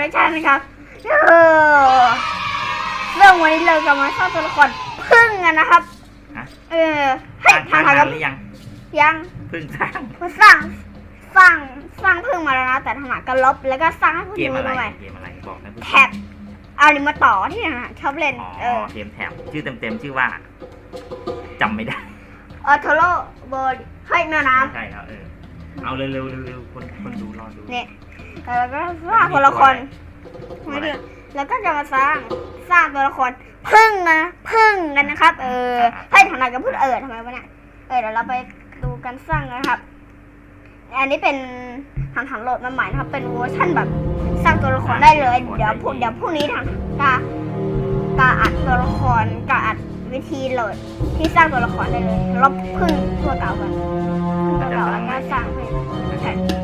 รดักชั่นครับเออเรื่องวันนี้เราจะมาสร้างตัวละครพึ่งกันนะครับฮะเออให้สร้างทางสร้างทางกับนานหรือยัง ยังเพิ่งสร้างก็สร้างสร้างสร้างพึ่งมาแล้วนะแต่ทางหลังก็ลบแล้วก็สร้างให้พึ่งเกมมือะไรอใหม่เกมอะไรบอกนะแท็บเอาลิมาต่อที่ทางหลังชอบเล่นอ๋อเออเกมแถบชื่อเต็มๆชื่อว่าจำไม่ได้ออโทโร่เบอร์เฮ้ยแมวน้ใช่แล้วเออ เอาเร็วๆเร็วๆคนคนดูรอดูำเนี่ยแล้วก็สร้างตัวละครตัวไม่อะไรได้แล้วก็จะมาสร้างสร้างตัวละครพึ่งนะพึ่งกันนะครับ เออให้ทางไหนก็พูดเออทำไมวะเนี่ยเออเดี๋ยวเราไปดูกันสร้างกันนะครับ อันนี้เป็นทางทางโหลดมาใหม่นะครับ เป็นเวอร์ชันแบบสร้างตัวละครได้เลย เดี๋ยวพรุ่งเดี๋ยวพรุ่งนี้ทางกากาอัดตัวละครกาอัดวิธีโหลดที่สร้างตัวละครได้เลยลบพึ่งตัวเก่ากันพึ่งตัวเก่าแล้วก็สร้าง ให้ใช่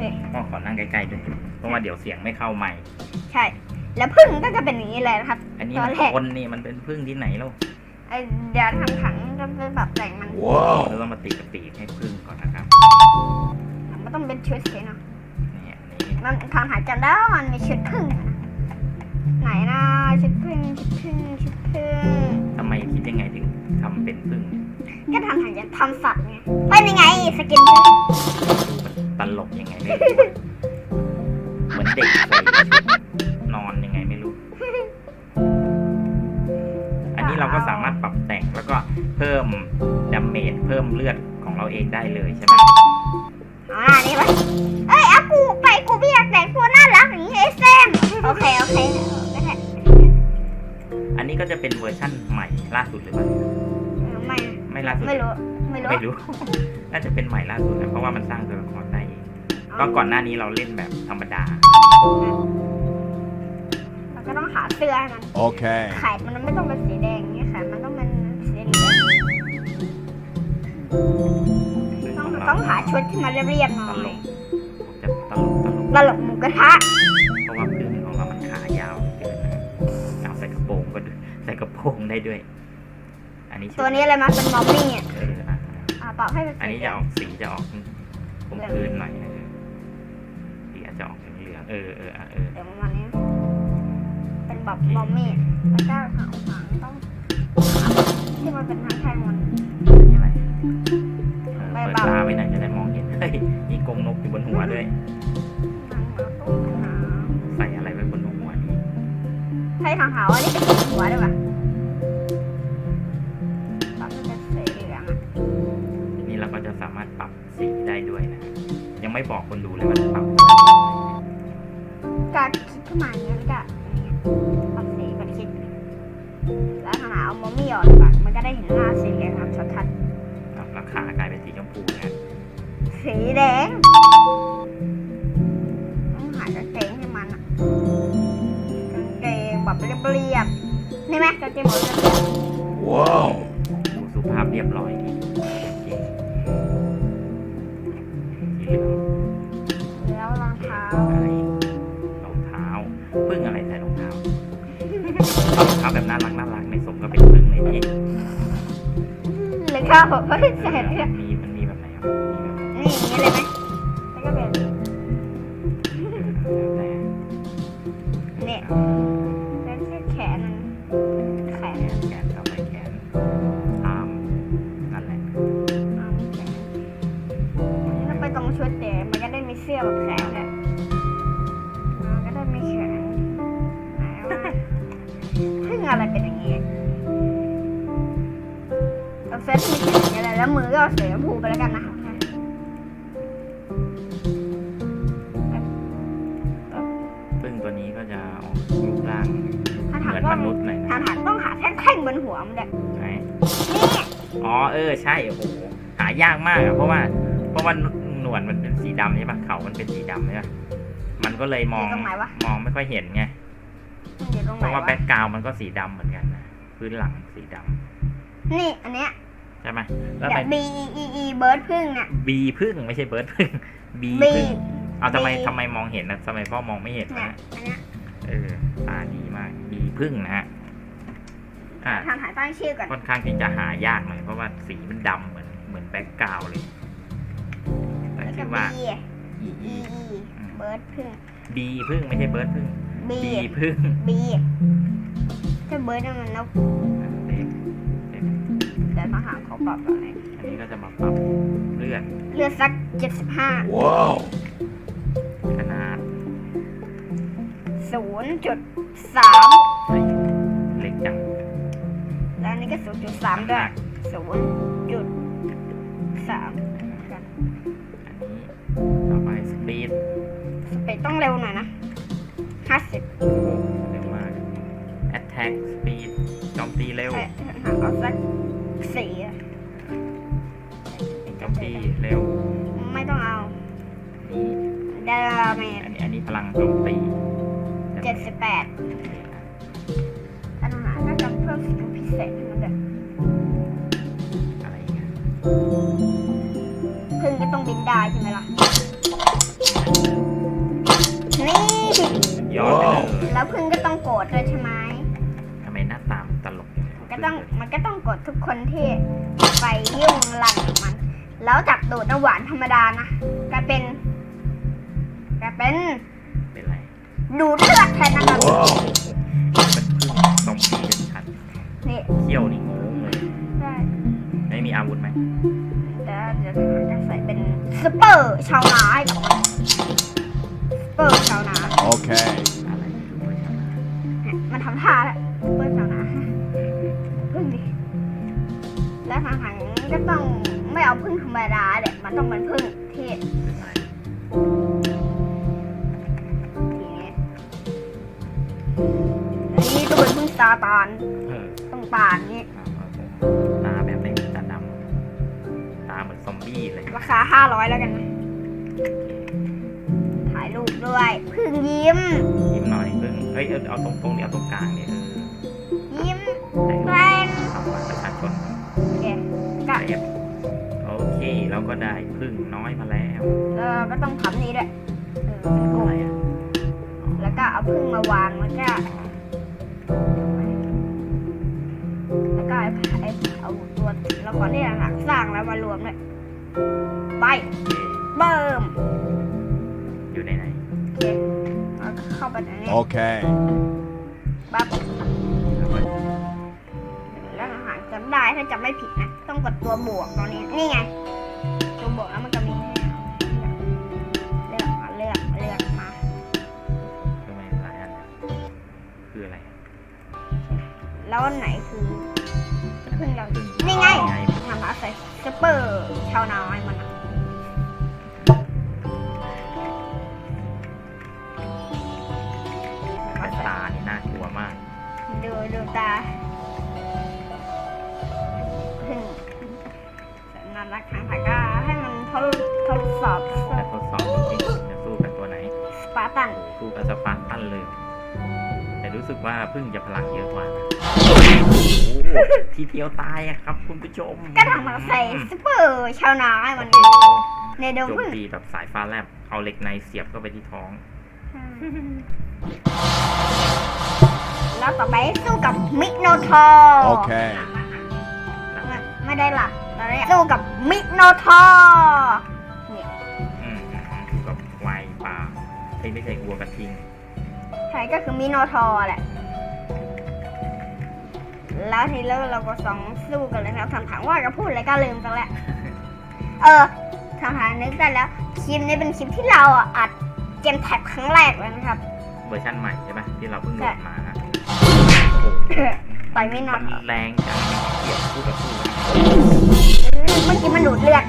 นี่พ่อขอนั่งใกล้ๆด้วยเพราะว่าเดี๋ยวเสียงไม่เข้าไมค์ใช่ แล้วพึ่งก็จะเป็นอย่างนี้เลยนะครับอันนี้ตอมันนแรกคนนี่มันเป็นพึ่งที่ไหนแล้วไอ้เดี๋ยวทางถังจะเป็นแบบแต่งมันเราต้องมาติดกับปีกให้พึ่งก่อนนะครับมันต้องเป็นชุดสีเนาะเนี่ยนี่มันทางหาจำได้ว่ามันมีชุดพึ่งอะนะไหนนะชุดพึ่งชุดพึ่งชุดพึ่งทำไมคิดยังไงถึงทำเป็นพึ่ง ก็ทำหาจะทำสัตว์ไงเป็นยังไงสกินพึ่งมันตลกยังไงไม่รู้อะเหมือนเด็กใส่ชุดนอนยังไงไม่รู้ อันนี้เราก็สามารถปรับแต่งแล้วก็เพิ่มดาเมจเพิ่มเลือดของเราเองได้เลยใช่ไหมอ๋อนี่ปะเอ้ยเอากูไปกูไม่อยากแต่งตัวน่ารักอย่างนี้ไอ้แซมโอเคโอเคก็ได้อันนี้ก็จะเป็นเวอร์ชั่นใหม่ล่าสุดหรือเปล่าไม่ ไม่ล่าสุดไม่รู้ไม่รู้ ไม่รู้ น่าจะเป็นใหม่ล่าสุดนะเพราะว่ามันสร้างตัวละครได้เองก็ก่อนหน้านี้เราเล่นแบบธรรมดา เราก็ต้องหาเสื้อให้มัน Okay. ไข่มันไม่ต้องเป็นสีแดงอย่างนี้ไข่มันต้องเป็นสีเหลืองซึ่งต้องของเราต้องหาชุดที่มันเรียบๆหน่ตอลยกจะตลกตลกตลกหมูกระทะเพราะว่าพื้นของเรามันขายาวเกินนะเอาใส่กระโปรงก็ด้วยใส่กระโปรงได้ด้วยอั นนี้ตัวนี้อะไรมาเป็นมอมมี่อะเอออะอ่าปรับให้เป็นอันสีนี้เหลืจะอองอกสีจะออกผมพื้นหน่อยเออสีอาจจะออกเหลืองๆเออเอออะเออเดี๋ยวประมาณนี้ เป็นแบบมอมมี่แล้วก็หางหางต้องที่มันเป็นทางแท่งมันนี่อะไรเออไม่เปิดเบาตาไว้หน่อยจะได้มองเห็นเฮ้ยมีกรงนกอยู่บนหัวด้วยหางมันต้องหาใส่อะไรไว้บนหัวนี่ให้ทางหาว่านี่เป็นสีหัวด้วยป่ะ ยังไม่บอกคนดูเลยว่าจะปรับการคิดขึ้นมาอย่างนี้แล้วก็อย่างเงี้ยปรับสีก่อนคิด แล้วทางหาเอามอมมี่ออกดีกว่ามันก็ได้เห็นหน้าสีเหลืองครับชัดๆครับราคากลายเป็นสีชมพูนะสีแดงต้องหากางเกงให้มันอะกางเกงแบบเรียบๆนี่ไหมกางเกงแบบเรียบ Whoa. ดูสุภาพเรียบร้อยดี แบบน่ารักน่ารักในสมก็เป็นหนึ่งเลยนี่หรือข้าวแบบไม่ใส่เนี่ย มี เอาเซตมีแขนอย่างนี้เลยแล้วมือก็เอาสีชมพูไปแล้วกันนะคะพึ่งตัวนี้ก็จะออกรูปร่างถ้าเหถามมือนต้อมงนุษย์หน่อยถ้านะถามต้องหาแท่งๆบนหัวมันเลยไหนนี่อ๋อเออใช่โอ้โหหายากมากอะเพราะว่า เพราะว่าหนวดมันเป็นสีดำใช่ปะเขามันเป็นสีดำใช่ปะมันก็เลยมองอยู่ตรงไหนวะมองไม่ค่อยเห็นไงอยู่ตรงเพไหนราะว่าแบ็วะกกราวมันก็สีดำเหมือนกันนะพื้นหลังสีดำนี่อันเนี้ย ใช่ไหมแล้วเดี๋ทำยวไม B E E E เบิร์ดพึ่งอะ บีพึ่งไม่ใช่เบิร์ดพึ่งบี B พึ่งเอาทำไม B ทำไมมองเห็นนะทำไมพ่อมองไม่เห็นเนี่ยนะ อันเนี้ยเออตาดีมากบีพึ่งนะฮะอ่าทำหาตั้งชื่อก่อนค่อนข้างที่จะหายากหน่อยเพราะว่าสีมันดำเหมือนเหมือนแบ็กกราวเลยตั้งแล้วก็ ชื่อ B ว่า E E E เบิบิร์ดพึ่ง บีพึ่งไม่ใช่เบิร์ดพึ่งบีบีพึ่งบีถ้าเบิร์ดนั่นมันนก เล็กแต่ทหารเขาปรับอะไรอันนี้ก็จะมาปรับเลือดเลือดสักเจ็ดสิบห้า Wow. ขนาดศูนย์จุดสามเฮ้ยเล็กจังแล้วอันนี้ก็ศูนย์จุดสามด้วยศูนย์จุดสามอันนี้ต่อไปสปีดสเปคต้องเร็วหน่อยนะห้าสิบเร็วมาก attack speed โจมตีเร็ว ใช่หาเอาสัก สี่อะโจมตีเร็วไม่ต้องเอานี่ดาเมจอันนี้อันนี้พลังโจมตีเจ็ดสิบแปดปัญหาก็จะเพิ่มสกิลพิเศษให้มันด้วยอะไรอย่างเงี้ยพึ่งก็ต้องบินได้ใช่ไหมล่ะ นี่ ยอดไปเลยแล้วพึ่งก็ต้องโกรธด้วยใช่ไหม กอย่างนี้ก็ต้องมันก็ต้องโกรธทุกคนที่ไปยุ่งหลังกับมัน แล้วจับตูดน้ำหวานธรรมดานะกลายเป็นกลายเป็นเป็นไรดูดเลือดแทนนะครับ Wow. เป็นพึ่งซอมบี้ชัดนี่ๆเขี้ยวนี่งงเลยใช่ไม่มีอาวุธไหมเดี๋ยวเดี๋ยวจะใส่เป็นสเปอร์ชาวนาให้กับมันสเปอร์ชาวนา Okay. อะไต้องเป็นพึ่งซาตานเออต้องตาอย่างนี้ตาแบบไม่ตาดำตาเหมือนซอมบี้เลยราคาห้าร้อยแล้วกันนะถ่ายรูปด้วยพึ่งยิ้ม ยิ้มหน่อยพึ่งเอ้ยเอาเอาตรงตรงๆนี่เอาตรงกลางเนี่ยเออยิ้มถ่ายแกรูล้ปงเอาบัตรประชาชนโอเคก็เอฟโอเคเราก็ได้พึ่งน้อยมาแล้วเออก็ต้องทำนี้ด้วยเออเป็นกลุ่อะมไรอะแล้วก็เอาพึ่งมาวางแล้วก็แล้ เอาตัวละครที่หลังสร้างแล้วมารวมเลยไปโอเคเบิ่มอยู่ในไหนโอเคเอาเข้าไปในนี้ Okay. ปั๊บแล้วก็แล้วอาหารจำได้ถ้าจำไม่ผิดนะ ต้องกดตัวบวกตรงนี้ นี่ไง ตัวบวกแล้วมันก็มีให้เลือกมาเลือกเลือกมาคือไม่หลายอันเนี่ยคืออะไรอะแล้วอันไหนคือ พึ่งเราพึ่งนี่ไงไงทำมาใส่สเปอร์ชาวนาให้มันอะแต่ตานี่น่ากลัวมากดูดูตาพึ่งน่ารักทางแต่ก็ให้มันทดทดสอบแต่ทดสอบจริงๆจะสู้กับตัวไหนสปาร์ตันสู้กับสปาร์ตันเลย แต่รู้สึกว่าพึ่งจะพลังเยอะกว่านะโอ้โห ทีเดียวตายอะครับ คุณผู้ชมก็ทำมาใส่สเปอร์ชาวนาให้มันโอ้โหในเดิมโจมพึ่งตีแบบสายฟ้าแลบเอาเหล็กในเสียบเข้าไปที่ท้อง แล้วต่อไปสู้กับมิโนทอร์ Okay. ไม่ไม่ได้หลักตอนนี้สู้กับมิโนทอร์เนี่ยอืมสู้กับควายป่าเอ้ยไม่ใช่วัวกระทิงใช่ก็คือมิโนทอร์แหละ แล้วทีแล้วเราก็สองสู้กันเลยครับถามถามว่าจะพูดอะไรก็ลืมไปแล้วเออถามถามนึกได้แล้วคลิปนี้เป็นคลิปที่เราอะอัดเกมแท็บครั้งแรกเลยนะครับ เวอร์ชันใหม่ใช่ไหมที่เราเพิ่งโหลดมาฮะไปมิโนมันทอร์แรงจังเกียบคู่กับคู่กันเมื่อกี้มันดูดเลือด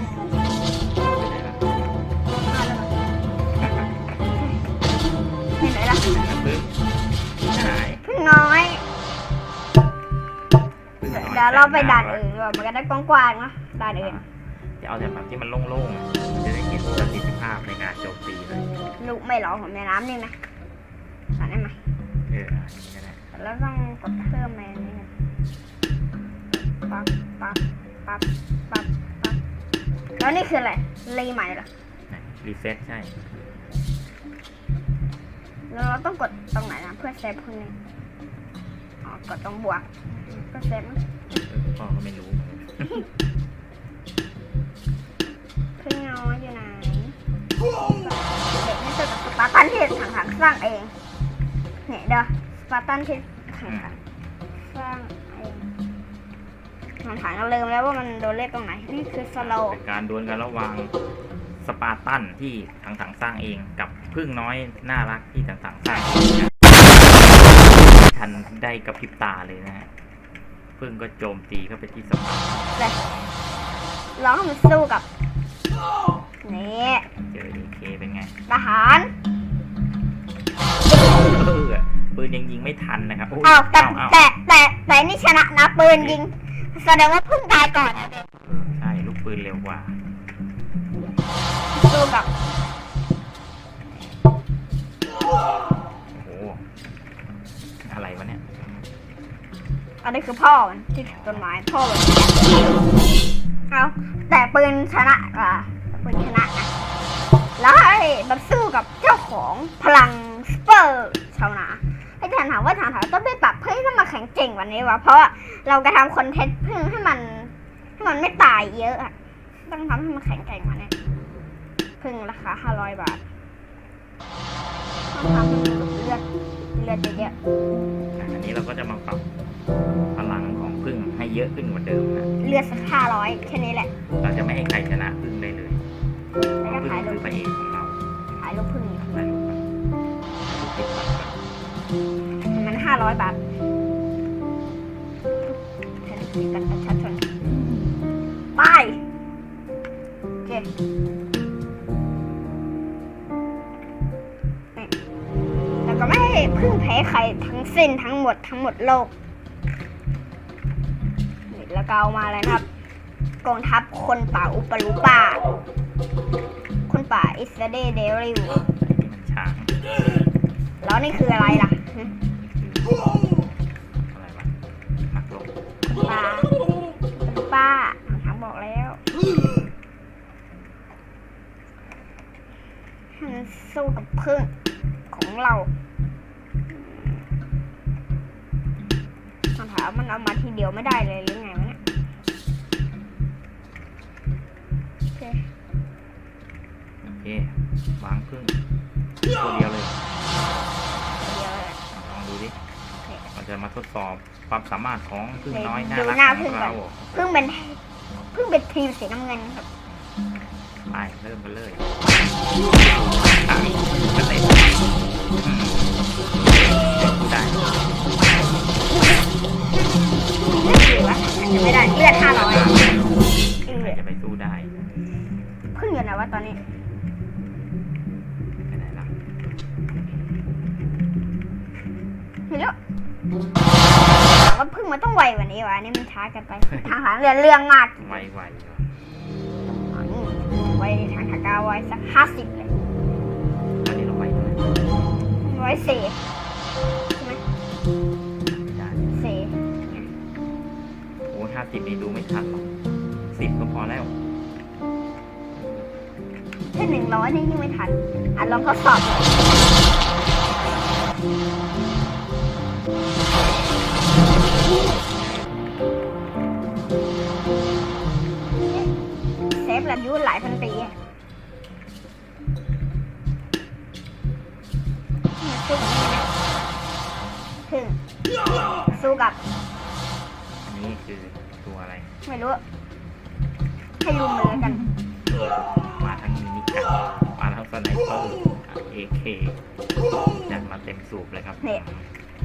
เดี๋ยวเราไปแสด่านหอื่นดีกว่ามันก็ได้กว้างๆเนอะด่านอื่นจะเอาแต่แบบที่มันโล่งๆอะมันจะได้เห็นประสิทธิภาพในการโจมตีเลยลูกไม่หรอผมในน้ำนี่ไหมสอนได้ไหมเอออันนี้ก็ได้แล้วต้องกดเพิ่มในนี้นะปั๊บปั๊บปั๊บปั๊บปั๊บแล้วนี่คืออะไรรีใหม่เหรอรีเซ็ตใช่ แล้วเราต้องกดตรงไหนนะเพื่อเซฟคนนี้อ๋อกดตรงบวกเพื่อเซฟมั้ง เออพ่อก็ไม่รู้พึ่งน้อยอยู่ไหนเด็กไม่เจอกับสปัตสร้างเองเนี่ยเด้อสปาร์ตันที่แข่งขันสร้างเองมันถามกันลืมแล้วว่ามันโดนเล่นตรงไหน นี่คือสโลเป็นการดวลกันระหว่างสปาร์ตันที่ทางถังสร้างเองกับพึ่งน้อยน่ารักที่ทางถังสร้างเองนะทันได้กับพริบตาเลยนะฮะ พึ่งก็โจมตีเข้าไปที่สปาร์ตันเลยลองให้มันสู้กับนี่เจอเอเคเป็นไงทหาร เออปืนยังยิงไม่ทันนะครับอ้าวแต่แต่แต่แต่นี่ชนะนะปืนยิง แสดงว่าเพิ่งตายก่อนเออใช่ลูกปืนเร็วกว่าสู้กับโอ้โหอะไรวะเนี่ย อันนี้คือพ่อมันที่ถือต้นไม้พ่อมันเอาแต่ปืนชนะอะปืนชนะนะแล้วไอ้แบบสู้กับเจ้าของพลังสเปอร์ชาวนาไอ้ฐานถามว่าฐานถามต้องไปปรับเพื่อให้มันแข็งเก่งวันนี้วะเพราะว่าเรากระทำคอนเทนต์เพื่อให้มันให้มันไม่ตายเยอะอะต้องทำให้มันแข็งแกร่งว่านี้พึ่งราคาห้าร้อยบาทต้องทำให้มันเลือดเลือดเยอะๆอันนี้เราก็จะมาปรับ พลังของพึ่งให้เยอะขึ้นกว่าเดิมนะๆเลือดสักห้าร้อยแค่นี้แหละ เราจะไม่ให้ใครชนะพึ่งได้เลยแล้วก็พึ่งถ่ายรูคือปพระเอกของเราถ่ายรูปพึ่งอีกถ่ายรูปกันรูปติดบัตรกันมันห้าร้อยบาทแค่นี้กันประชาชนไปโอเคนี่แล้วก็ไม่ให้พึ่งแพ้ใครทั้งสิ้นทั้งหมดทั้งหมดโลกนี่ แล้วก็เอามาแล้วนะครับกองทัพคนป่าอุปลุป่า คนป่าอิสเดเดริวนี่มันช้างแล้วนี่คืออะไรล่ะ สอบความสามารถของพึ่งน้อยดูน่ารักหน้าขพึ่องงก่อนเราเพิ่งเป็นเพิ่งเป็นทีมสีน้ำเงินครับไปเริ่มกันเลยอะกระเตะอืมได้ไม่ถือวะอาจจะไม่ได้เลือดห้าร้อยใครจะไปสู้ได้เพิ่งอยู่ไหนวะตอนนี้ไปไหนล่ะ ไม่รู้ถามว่าเพิ่งมันต้องไวกว่านี้วะอันนี่มันช้าเกันไป ทางหลังเรือเรื่องมากไวไวๆเหรออ๋อนี่ไวทางขากาไวสักห้าสิบเลยตอนนี้เราไวเท่าไหร่ไวสี่ใช่ไหมไม่ได้สี่โอ้ห้าสิบนี่ดูไม่ทันหรอกสิบก็พอแล้วแค่หนึ่งร้อยนี่ยิ่งไม่ทันอะลองทดสอบหน่อย เซฟแบบอายุหลายพันปีอะมาสู้กับนี่นะถึงสู้กับ อันนี้คือตัวอะไร ไม่รู้ ให้ลุมมือกันมาทั้งมินิกันมาทั้งสไนเปอร์เอเคจัดมาเต็มสูบเลยครับ เนี่ย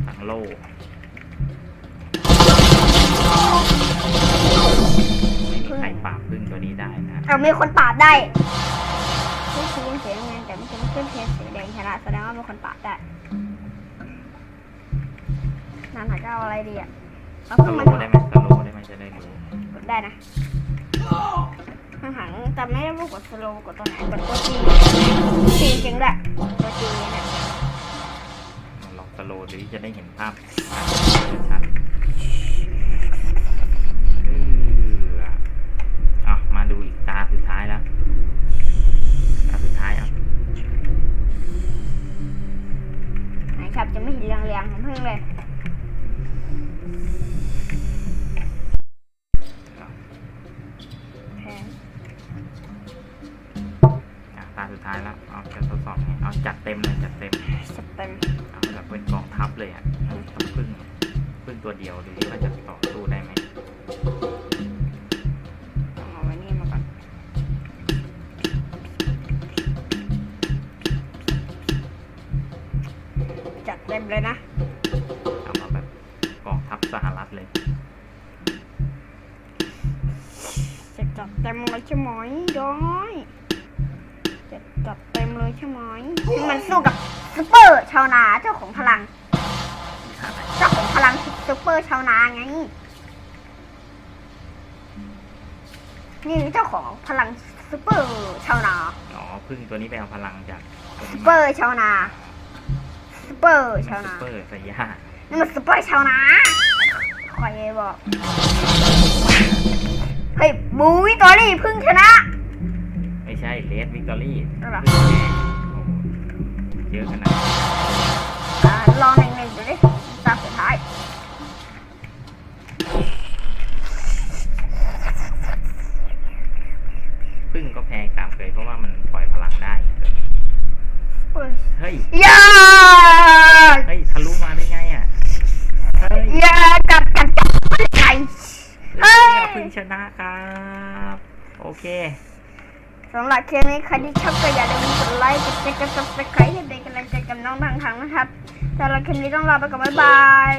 ทั้งโล่าบพึ่งตัวนี้ได้นะเอามีคนปราบได้ขึ้นทีมสีน้ำเงินแต่ไม่ใช่ขึ้นทีมสีแดงชนะแสดงว่ามีคนปราบได้นั่นหาจะเอาอะไรดีอะเอาสเพิ่งโลมาว์ได้ไหมสโลว์ได้ไหมจะได้รู้กดได้นะข้างหลังแต่ไม่ได้รู้กดสโลว์กดตัวไหนกดตัวจีจีจริงด้วยตัวจีเนี่ยมาลองสโลว์ดูที่จะได้เห็นภาพชัด ดูอีกตาสุดท้ายแล้ว ต็มเลยนะเอามาแบบกองทัพสหรัฐเลยจะจัดเต็มเลยใช่ไหมย้อยจะจัดเต็มเลยใช่ไหมที่มันสู้กับซูเปอร์ชาวนาเจ้าของพลัง เจ้าของพลังซูเปอร์ชาวนาไงนี่เจ้าของพลังซูเปอร์ชาวนา อ๋อพึ่งตัวนี้ไปเอาพลังจากตัวซูนี้เปอร์ชาวนา ซูเปอร์ชาวซุนาปเปอร์สยานี่มันซูเปอร์ชาวนาคอยบอก เฮ้ยบูวิตอรี่เพึ่งชนะ ไม่ใช่เลสวิกตอรี่อะไรวะเยอะขนาดนั้นอ่าลองหนึ่งหนึ่งดูดิตาสุดท้าย พึ่งก็แพ้ตามเคยเพราะว่ามันปล่อยพลังได้ เฮ้ยเฮ้ยอย่า นะครับ โอเคสำหรับคลิปนี้ใครที่ชอบก็อย่าลืมกดไลค์กดแชร์กด subscribe ให้เป็นกำลังใจกับน้องทางทางนะครับสำหรับคลิปนี้ต้องลาไปก่อนบ๊ายบาย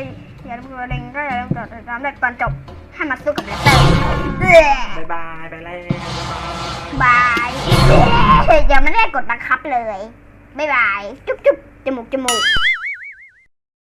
อย่าลืมกดกระดิ่งก็อย่าลืมกดติดตามได้ตอนจบให้มาสู้กับเลสเตอร์เย้บ๊ายบายไปแล้วบ๊ายบายบายยังไม่ได้กดบังคับเลยบ๊ายบายจุ๊บจุ๊บจมูกจมูก